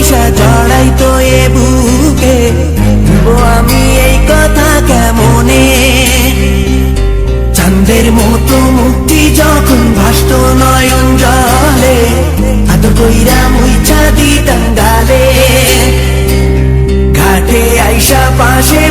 পাশে জড়াই তো এ বুকে। আমি এই কথা কেমনে? চাঁদের মতো মুক্তি যখন ভাসত নয়ন জলে হাত কইরা মুইছা দিতাম গালে ঘাটে আইসা পাশে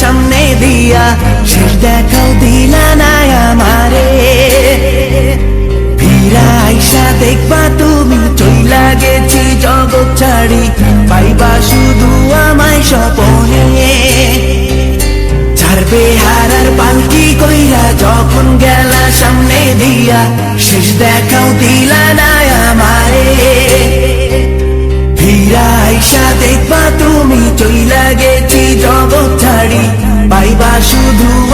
সামনে দিয়া শেষ দেখাও দিলা না আমারে। ফিরা আইসা দেখবা তুমি, চইলা গেছি জগৎ ছাড়ি, পাইবা শুধু আমায় স্বপনে। ছাড়বে হারার পালকি কইরা যখন গেলা সামনে দিয়া, শেষ দেখাও দিলা না আমারে। ফিরা আইসা দেখবা তুমি, চইলা গেছি জগৎ ছাড়ি পাইবা শুধু